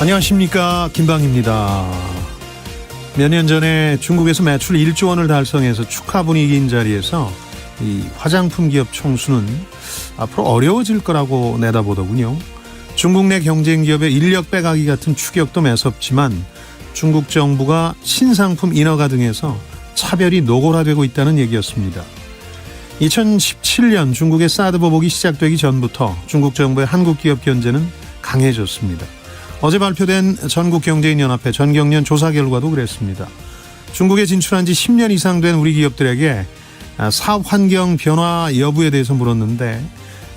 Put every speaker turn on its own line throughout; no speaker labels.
안녕하십니까 김방입니다. 몇 년 전에 중국에서 매출 1조 원을 달성해서 축하 분위기인 자리에서 이 화장품 기업 총수는 앞으로 어려워질 거라고 내다보더군요. 중국 내 경쟁 기업의 인력 빼가기 같은 추격도 매섭지만 중국 정부가 신상품 인허가 등에서 차별이 노골화되고 있다는 얘기였습니다. 2017년 중국의 사드 보복이 시작되기 전부터 중국 정부의 한국 기업 견제는 강해졌습니다. 어제 발표된 전국경제인연합회 전경련 조사 결과도 그랬습니다. 중국에 진출한 지 10년 이상 된 우리 기업들에게 사업 환경 변화 여부에 대해서 물었는데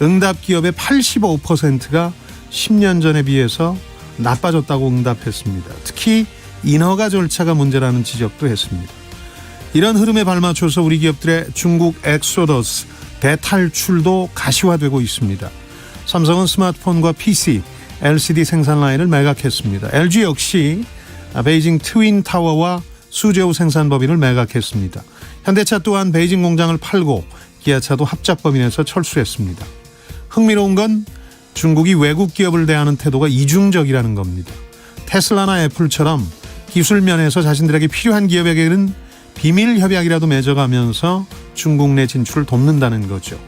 응답 기업의 85%가 10년 전에 비해서 나빠졌다고 응답했습니다. 특히 인허가 절차가 문제라는 지적도 했습니다. 이런 흐름에 발맞춰서 우리 기업들의 중국 엑소더스 대탈출도 가시화되고 있습니다. 삼성은 스마트폰과 PC, LCD 생산 라인을 매각했습니다. LG 역시 베이징 트윈 타워와 수제우 생산 법인을 매각했습니다. 현대차 또한 베이징 공장을 팔고 기아차도 합작 법인에서 철수했습니다. 흥미로운 건 중국이 외국 기업을 대하는 태도가 이중적이라는 겁니다. 테슬라나 애플처럼 기술 면에서 자신들에게 필요한 기업에게는 비밀 협약이라도 맺어가면서 중국 내 진출을 돕는다는 거죠.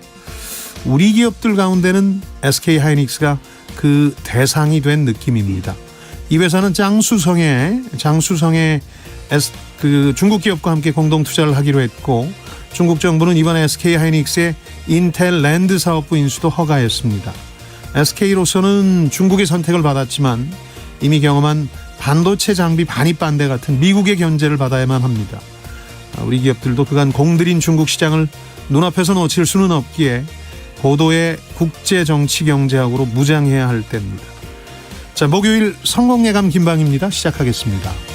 우리 기업들 가운데는 SK 하이닉스가 그 대상이 된 느낌입니다. 이 회사는 장수성에 장수성에 S, 그 중국 기업과 함께 공동 투자를 하기로 했고 중국 정부는 이번 SK 하이닉스의 인텔 랜드 사업부 인수도 허가했습니다. SK로서는 중국의 선택을 받았지만 이미 경험한 반도체 장비 반입 반대 같은 미국의 견제를 받아야만 합니다. 우리 기업들도 그간 공들인 중국 시장을 눈앞에서 놓칠 수는 없기에 고도의 국제 정치 경제학으로 무장해야 할 때입니다. 자, 목요일 성공예감 김방입니다. 시작하겠습니다.